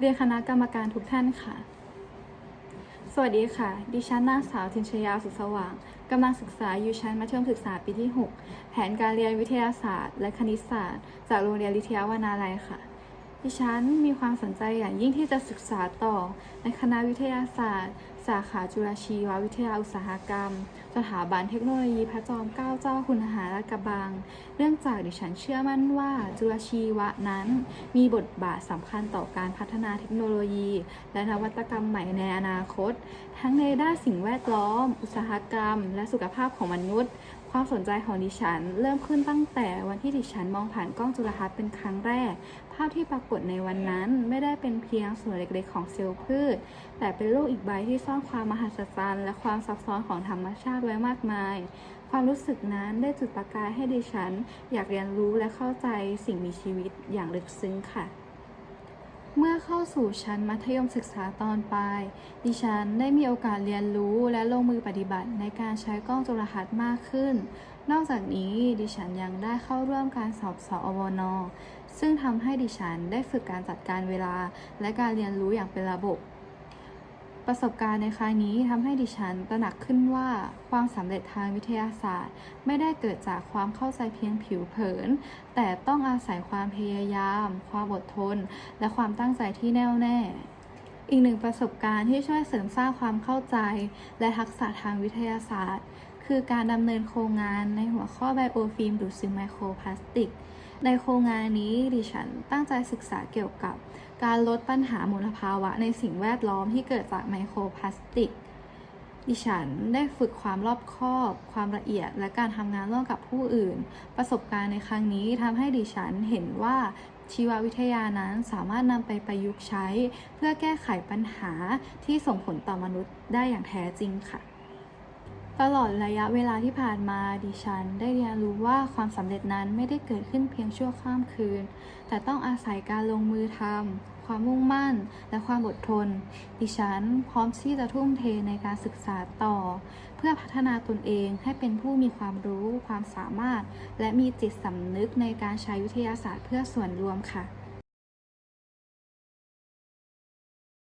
เรียนคณะกรรมการทุกท่านค่ะ สวัสดีค่ะ ดิฉันนางสาวทินชยาสุขสว่างกำลังศึกษาอยู่ชั้นมัธยมศึกษาปีที่ 6 แผนการเรียนวิทยาศาสตร์ และคณิตศาสตร์ จากโรงเรียนลิทยาวนาลัยค่ะ ดิฉันมีความสนใจอย่างยิ่งที่จะศึกษาต่อในคณะวิทยาศาสตร์ สาขาจุฬาชีววิทยาอุตสาหกรรม สถาบันเทคโนโลยีพระจอมเกล้าเจ้าคุณหาราชกระบัง เนื่องจากดิฉันเชื่อมั่นว่าจุลชีวะนั้นมีบทบาทสำคัญต่อการพัฒนาเทคโนโลยี และนวัตกรรมใหม่ในอนาคต ทั้งในด้านสิ่งแวดล้อม อุตสาหกรรม และสุขภาพของมนุษย์ความสนใจของดิฉัน เริ่มขึ้นตั้งแต่วันที่ดิฉันมองผ่านกล้องจุลทรรศน์เป็นครั้งแรก ภาพที่ปรากฏในวันนั้นไม่ได้เป็นเพียงส่วนเล็กๆของเซลล์พืช แต่เป็นโลกอีกใบที่ซ่อนความมหัศจรรย์และความซับซ้อนของธรรมชาติไว้มากมาย ความรู้สึกนั้นได้จุดประกายให้ดิฉัน อยากเรียนรู้และเข้าใจสิ่งมีชีวิตอย่างลึกซึ้งค่ะ เมื่อเข้าสู่ชั้นมัธยมศึกษาตอนปลาย ดิฉันได้มีโอกาสเรียนรู้และลงมือปฏิบัติในการใช้กล้องจุลทรรศน์มากขึ้น นอกจากนี้ดิฉันยังได้เข้าร่วมการสอบสอวนซึ่งทำให้ดิฉันได้ฝึกการจัดการเวลาและการเรียนรู้อย่างเป็นระบบ ประสบการณ์ในครั้งนี้ทำให้ดิฉันตระหนักขึ้นว่า ความสำเร็จทางวิทยาศาสตร์ ไม่ได้เกิดจากความเข้าใจเพียงผิวเผิน แต่ต้องอาศัยความพยายาม ความอดทน และความตั้งใจที่แน่วแน่ อีกหนึ่งประสบการณ์ที่ช่วยเสริมสร้างความเข้าใจ และทักษะทางวิทยาศาสตร์ คือการดำเนินโครงงานในหัวข้อไบโอฟิล์มดูดซึมไมโครพลาสติก ในโครงงานนี้ดิฉันตั้งใจศึกษาเกี่ยวกับ การลดปัญหามลภาวะในสิ่งแวดล้อมที่เกิดจากไมโครพลาสติก ดิฉันได้ฝึกความรอบคอบ ความละเอียด และการทำงานร่วมกับผู้อื่น ประสบการณ์ในครั้งนี้ทำให้ดิฉันเห็นว่าชีววิทยานั้นสามารถนำไปประยุกต์ใช้ เพื่อแก้ไขปัญหาที่ส่งผลต่อมนุษย์ได้อย่างแท้จริงค่ะ ตลอดระยะเวลาที่ผ่านมาดิฉันได้เรียนรู้ว่าความสำเร็จนั้นไม่ได้เกิดขึ้นเพียงชั่วข้ามคืน แต่ต้องอาศัยการลงมือทำความมุ่งมั่น และความอดทน ดิฉันพร้อมที่จะทุ่มเทในการศึกษาต่อ เพื่อพัฒนาตนเองให้เป็นผู้มีความรู้ ความสามารถ และมีจิตสำนึกในการใช้วิทยาศาสตร์เพื่อส่วนรวมค่ะ